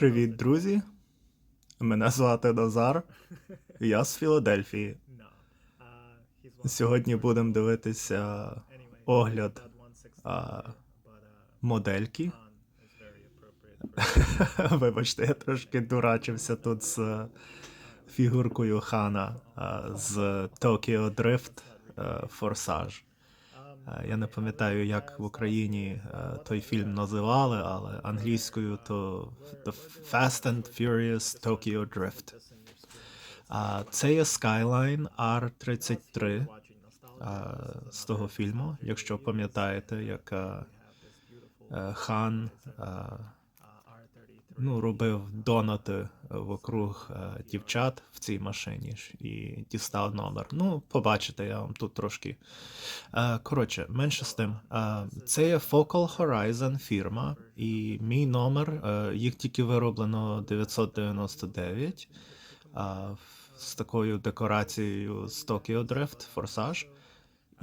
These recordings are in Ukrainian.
Привіт, друзі! Мене звати Назар. Я з Філадельфії. Сьогодні будемо дивитися огляд а, модельки. Вибачте, я трошки дурачився тут з е, фігуркою Хана а, з Tokyo Drift е. Е, Я не пам'ятаю, як в Україні е, той фільм називали, але англійською то The Fast and Furious Tokyo Drift. Це є Skyline R33 е, з того фільму, якщо пам'ятаєте, як е, е, Хан е, ну, робив донати вокруг е, дівчат в цій машині і дістав номер. Ну, побачите, я вам тут трошки. Е, коротше, менше з тим. Е, це є Focal Horizon фірма, і мій номер, е, їх тільки вироблено 999 е, з такою декорацією з Tokyo Drift Forsage.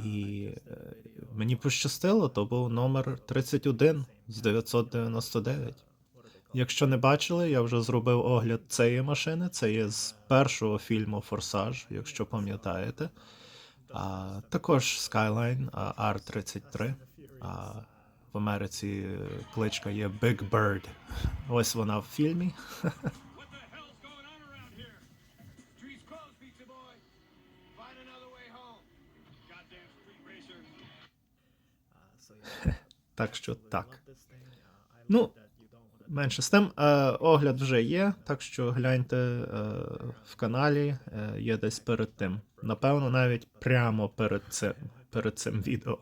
І е, мені пощастило, то був номер 31 з 999. Якщо не бачили, я вже зробив огляд цієї машини. Це є з першого фільму Форсаж, якщо пам'ятаєте. А, також Skyline R33. А, в Америці кличка є Big Bird. Ось вона в фільмі. Так що так. Ну, менше з тим, е, огляд вже є, так що гляньте е, в каналі, е, є десь перед тим. Напевно, навіть прямо перед цим, перед цим відео. Um,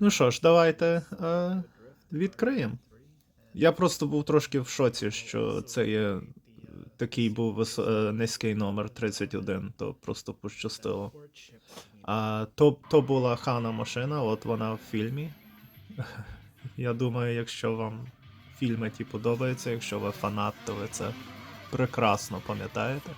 Ну що ж, давайте е, відкриємо. Я просто був трошки в шоці, що це є такий був низький номер 31, то просто пощастило. А то, то була хана машина, от вона в фільмі. Я думаю, якщо вам фільми ті подобаються, якщо ви фанат, то ви це прекрасно пам'ятаєте.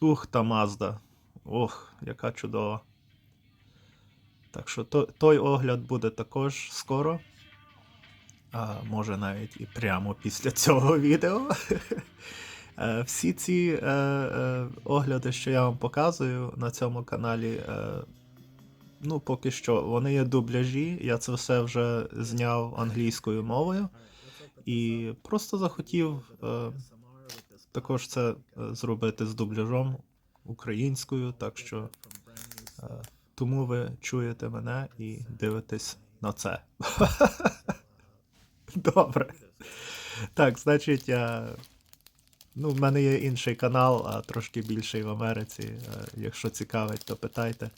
Ух, та Мазда. Ох, яка чудова. Так що то, той огляд буде також скоро. А, може навіть і прямо після цього відео. Е, Всі ці е, е, огляди, що я вам показую на цьому каналі, е, ну, поки що, вони є дубляжі. Я це все вже зняв англійською мовою. І просто захотів е, також це е, зробити з дубляжом українською, так що е, тому ви чуєте мене і дивитесь на це. Добре. Так, значить, ну, в мене є інший канал, а трошки більший в Америці. Е, Якщо цікавить, то питайте.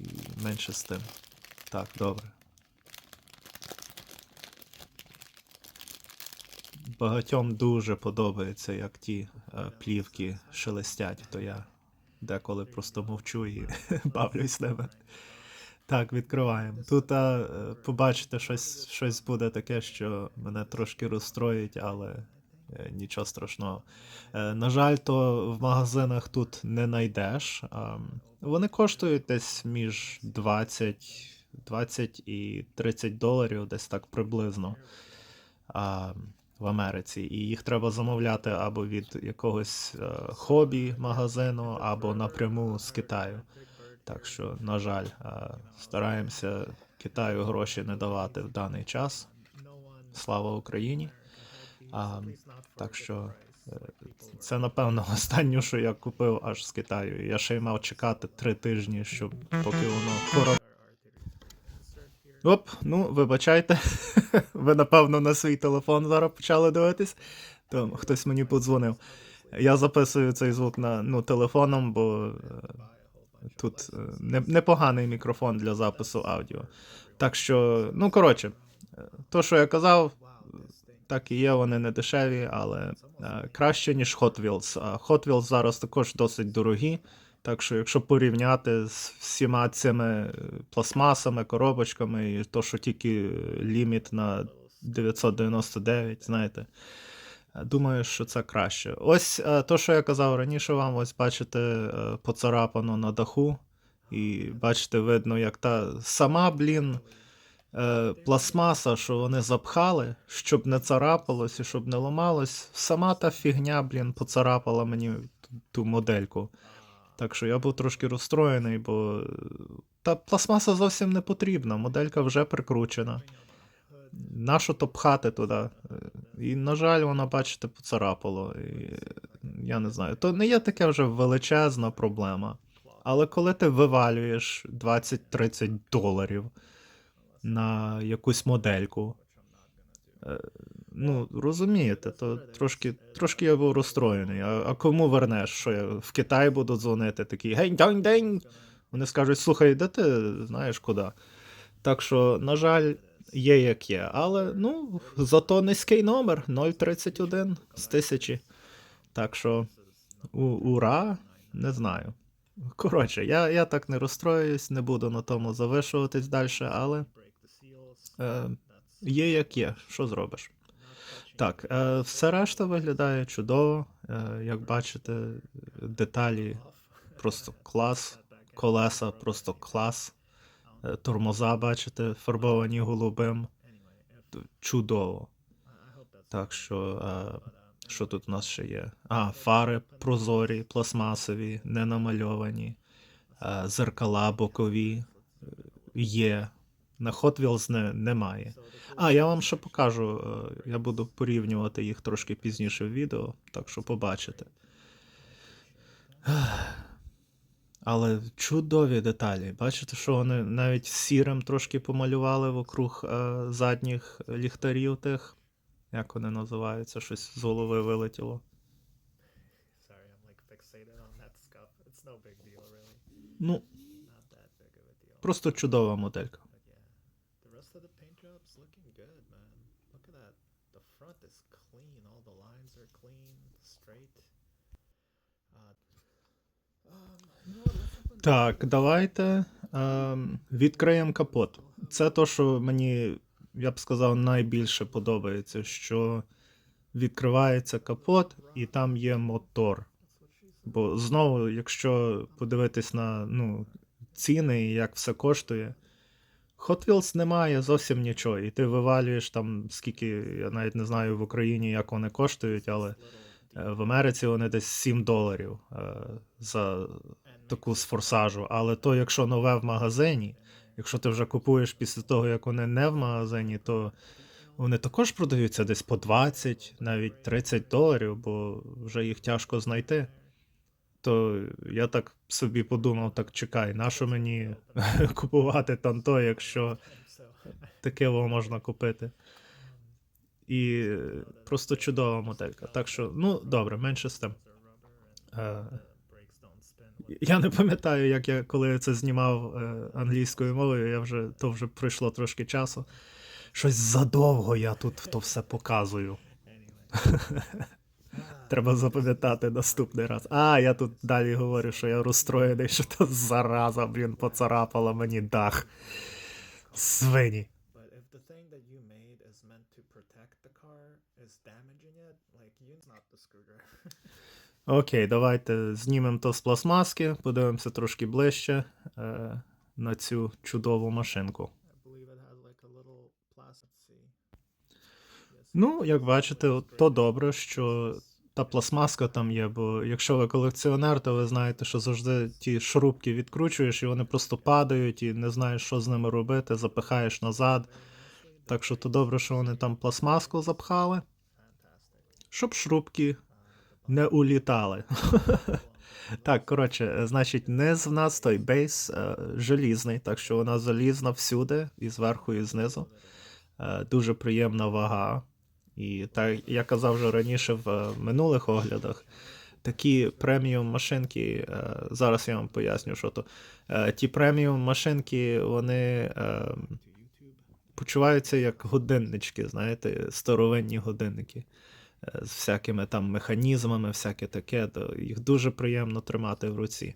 І менше з тим. Так, добре. Багатьом дуже подобається, як ті е, плівки шелестять, то я деколи просто мовчу і бавлюсь ними. Так, відкриваємо. Тут а, е, побачите, щось, щось буде таке, що мене трошки розстроїть, але е, нічого страшного. Е, на жаль, то в магазинах тут не знайдеш. Вони коштують десь між 20, 20 і 30 доларів, десь так приблизно. А, в Америці, і їх треба замовляти або від якогось е, хобі магазину, або напряму з Китаю. Так що, на жаль, е, стараємося Китаю гроші не давати в даний час. Слава Україні. А, так що е, це напевно останнє, що я купив аж з Китаю. Я ще й мав чекати три тижні, щоб поки воно коро... Оп, ну, вибачайте. Ви, напевно, на свій телефон зараз почали дивитись. То хтось мені подзвонив. Я записую цей звук на ну, телефоном, бо е, тут е, не, непоганий мікрофон для запису аудіо. Так що, ну коротше, е, то, що я казав, так і є, вони не дешеві, але е, краще, ніж Hot Wheels. А Hot Wheels зараз також досить дорогі. Так що, якщо порівняти з всіма цими пластмасами, коробочками, і то, що тільки ліміт на 999, знаєте. Думаю, що це краще. Ось е, то, що я казав раніше вам, ось бачите, е, поцарапано на даху. І бачите, видно, як та сама, блін, е, пластмаса, що вони запхали, щоб не царапалось і щоб не ламалось. Сама та фігня, блін, поцарапала мені ту, модельку. Так що я був трошки розстроєний, бо та пластмаса зовсім не потрібна, моделька вже прикручена. Нащо то пхати туди? І, на жаль, вона, бачите, поцарапало. І, я не знаю. То не є таке вже величезна проблема. Але коли ти вивалюєш 20-30 доларів на якусь модельку, е, ну, розумієте, то трошки, трошки я був розстроєний. А, а кому вернеш? Що я в Китай буду дзвонити, такий гей, день день. Вони скажуть, слухай, де ти знаєш куди. Так що, на жаль, є як є. Але ну, зато низький номер 031 з тисячі. Так що, у, ура, не знаю. Коротше, я, я так не розстроююсь, не буду на тому завишуватись далі, але е, є як є, що зробиш. Так, е, все решта виглядає чудово. Е, як бачите, деталі просто клас, колеса просто клас. Е, Тормоза, бачите, фарбовані голубим. Чудово. Так що, е, що тут у нас ще є? А, фари прозорі, пластмасові, не намальовані, е, зеркала бокові е, є. На Hot Wheels не, немає. А, я вам ще покажу. е, Я буду порівнювати їх трошки пізніше в відео, так що побачите. Але чудові деталі. Бачите, що вони навіть сірим трошки помалювали вокруг е, задніх ліхтарів тих. Як вони називаються? Щось з голови вилетіло. Sorry, I'm like fixated Так, давайте ем, відкриємо капот. Це то, що мені, я б сказав, найбільше подобається, що відкривається капот і там є мотор. Бо знову, якщо подивитись на ну, ціни і як все коштує, Hot Wheels немає зовсім нічого. І ти вивалюєш там, скільки, я навіть не знаю в Україні, як вони коштують, але е, в Америці вони десь 7 доларів е, за таку з форсажу. Але то, якщо нове в магазині, якщо ти вже купуєш після того, як вони не в магазині, то вони також продаються десь по 20, навіть 30 доларів, бо вже їх тяжко знайти. То я так собі подумав: так чекай, нащо мені купувати танто, якщо таке во можна купити. І е, просто чудова моделька. Так що, ну добре, менше з тим. Я не пам'ятаю, як я коли це знімав е, англійською мовою, я вже то вже пройшло трошки часу. Щось задовго я тут то все показую. Треба запам'ятати наступний раз. А, я тут далі говорю, що я розстроєний, що то зараза, блін, поцарапала мені дах. Свині. Окей, давайте знімемо то з пластмаски, подивимося трошки ближче е, на цю чудову машинку. Ну, як бачите, то добре, що та пластмаска там є, бо якщо ви колекціонер, то ви знаєте, що завжди ті шрубки відкручуєш, і вони просто падають, і не знаєш, що з ними робити, запихаєш назад. Так що то добре, що вони там пластмаску запхали, щоб шрубки не улітали. Так, коротше, значить, низ в нас той бейс е, желізний, так що вона залізна всюди, і зверху, і знизу. Е, дуже приємна вага. І так, я казав вже раніше в е, минулих оглядах, такі преміум машинки, е, зараз я вам поясню, що то. Е, ті преміум машинки, вони е, почуваються як годиннички, знаєте, старовинні годинники. Е, З всякими там механізмами, всяке таке, то їх дуже приємно тримати в руці.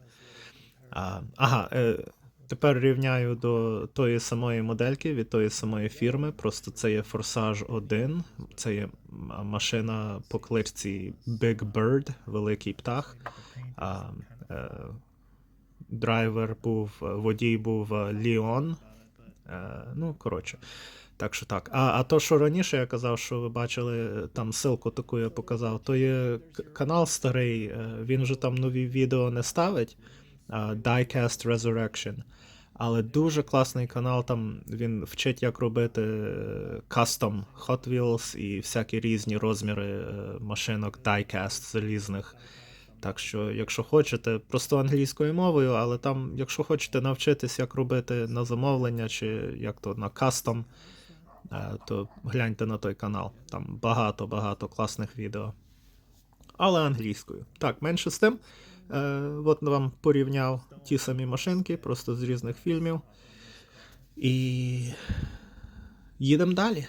А, ага, е, тепер рівняю до тої самої модельки від тої самої фірми. Просто це є Forsage 1. Це є машина по кличці Big Bird, великий птах. А, е, драйвер був, водій був Ліон. Ну, коротше. Так що так. А, а то, що раніше я казав, що ви бачили, там ссылку таку я показав, то є канал старий, е, він вже там нові відео не ставить. Diecast Resurrection. Але дуже класний канал, там він вчить, як робити е, кастом Hot Wheels і всякі різні розміри е, машинок Diecast залізних. Так що, якщо хочете, просто англійською мовою, але там, якщо хочете навчитись, як робити на замовлення чи як то на кастом, е, то гляньте на той канал. Там багато-багато класних відео. Але англійською. Так, менше з тим. Е, от вам порівняв ті самі машинки, просто з різних фільмів. І їдемо далі.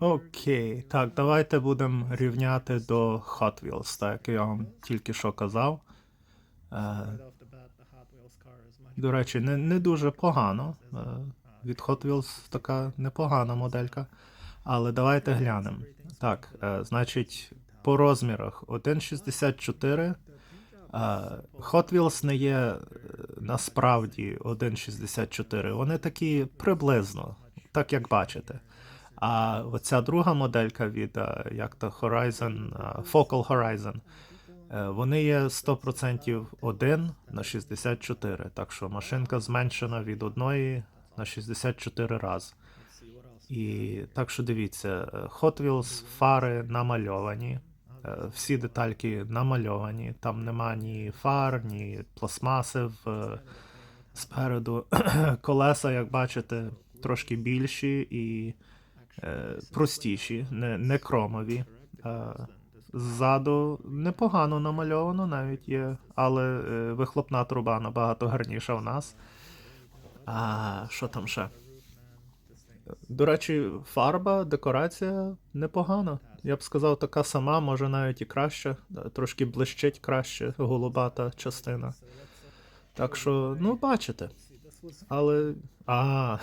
Окей, так, давайте будемо рівняти до Hot Wheels, так як я вам тільки що казав. До речі, не, не дуже погано. Е, від Hot Wheels така непогана моделька. Але давайте глянемо. Так, е, значить, по розмірах 1,64. Е, Hot Wheels не є насправді 1,64. Вони такі приблизно, так як бачите. А оця друга моделька від як то Horizon, Focal Horizon, вони є 100% 1 на 64. Так що машинка зменшена від 1 на 64 рази. І так що дивіться, е, Hot Wheels фари намальовані, е, всі детальки намальовані, там нема ні фар, ні пластмаси в, е, спереду. Колеса, як бачите, трошки більші і е, простіші, не, не кромові. Ззаду непогано намальовано навіть є, але е, вихлопна труба набагато гарніша в нас. А що там ще? До речі, фарба, декорація непогана. Я б сказав, така сама, може навіть і краще. Е, Трошки блищить краще голубата частина. Так що, ну, бачите. Але. А,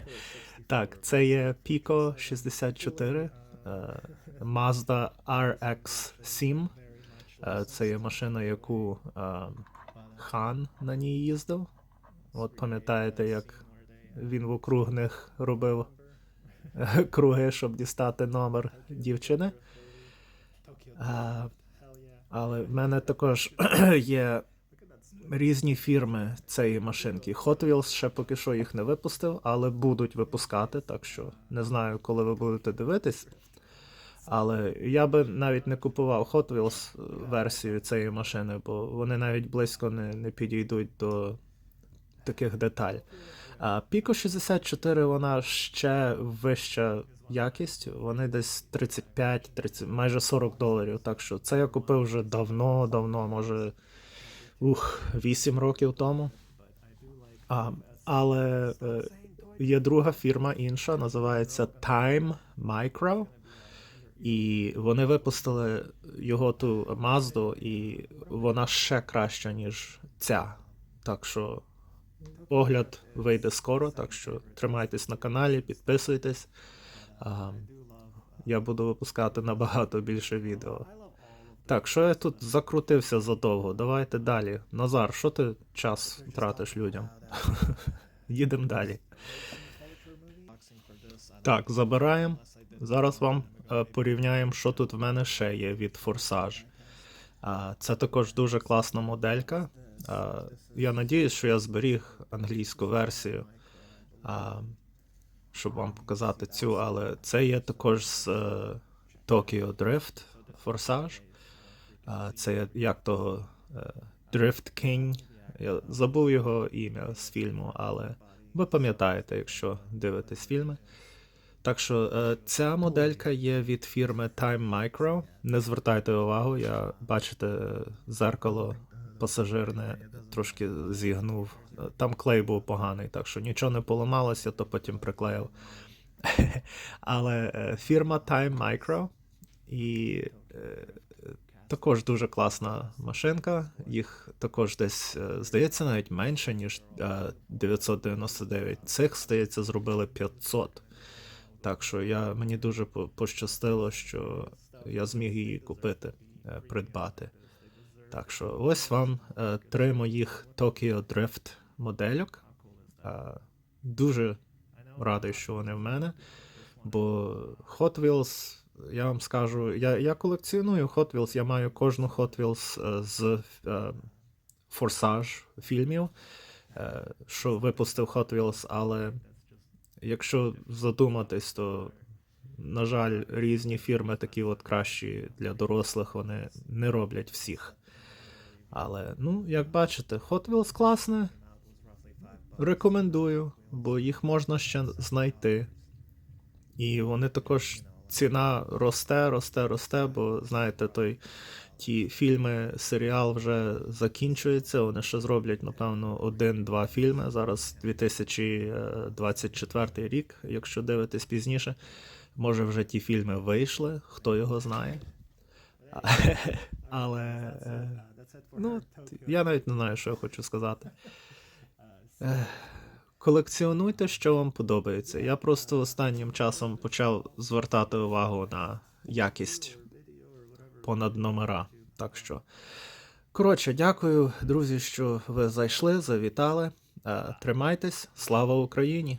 так, це є Pico 64, е, Mazda RX7. Е, Це є машина, яку е, Хан на ній їздив. От пам'ятаєте, як він в округних робив е, круги, щоб дістати номер дівчини. Але в мене також є різні фірми цієї машинки. Hot Wheels ще поки що їх не випустив, але будуть випускати, так що не знаю, коли ви будете дивитись. Але я би навіть не купував Hot Wheels версію цієї машини, бо вони навіть близько не, не підійдуть до таких деталь. А Pico 64 вона ще вища якість. Вони десь 35, 30, майже 40 доларів. Так що це я купив вже давно, давно, може ух, 8 років тому. А, але е, є друга фірма інша, називається Time Micro. І вони випустили його ту Mazda, і вона ще краща, ніж ця. Так що огляд вийде скоро, так що тримайтесь на каналі, підписуйтесь. Я буду випускати набагато більше відео. Так, що я тут закрутився задовго? Давайте далі. Назар, що ти час тратиш людям? Їдемо далі. Так, забираємо. Зараз вам порівняємо, що тут в мене ще є від Forsage. Це також дуже класна моделька. Я надіюсь, що я зберіг англійську версію, щоб вам показати цю, але це є також з е, Tokyo Drift Forsage. Це як того е, Drift King. Я забув його ім'я з фільму, але ви пам'ятаєте, якщо дивитесь фільми. Так що е, ця моделька є від фірми Time Micro. Не звертайте увагу, я бачите, зеркало пасажирне трошки зігнув. Там клей був поганий, так що нічого не поламалося, то потім приклеїв. Але е, фірма Time Micro і е, також дуже класна машинка. Їх також десь, здається, навіть менше, ніж е, 999. Цих, здається, зробили 500. Так що я, мені дуже пощастило, що я зміг її купити, е, придбати. Так що ось вам е, три моїх Tokyo Drift модельок. Е, дуже радий, що вони в мене. Бо Hot Wheels, я вам скажу, я, я колекціоную Hot Wheels, я маю кожну Hot Wheels з Форсаж фільмів, що випустив Hot Wheels, але якщо задуматись, то, на жаль, різні фірми такі от кращі для дорослих, вони не роблять всіх. Але, ну, як бачите, Hot Wheels класне. Рекомендую, бо їх можна ще знайти. І вони також ціна росте, росте, росте, бо знаєте, той ті фільми, серіал вже закінчується. Вони ще зроблять, напевно, один-два фільми. Зараз 2024 рік, якщо дивитесь пізніше. Може, вже ті фільми вийшли, хто його знає. Але е, ну, я навіть не знаю, що я хочу сказати. Колекціонуйте, що вам подобається. Я просто останнім часом почав звертати увагу на якість понад номера. Так що. Коротше, дякую, друзі, що ви зайшли, завітали. Е, Тримайтесь. Слава Україні!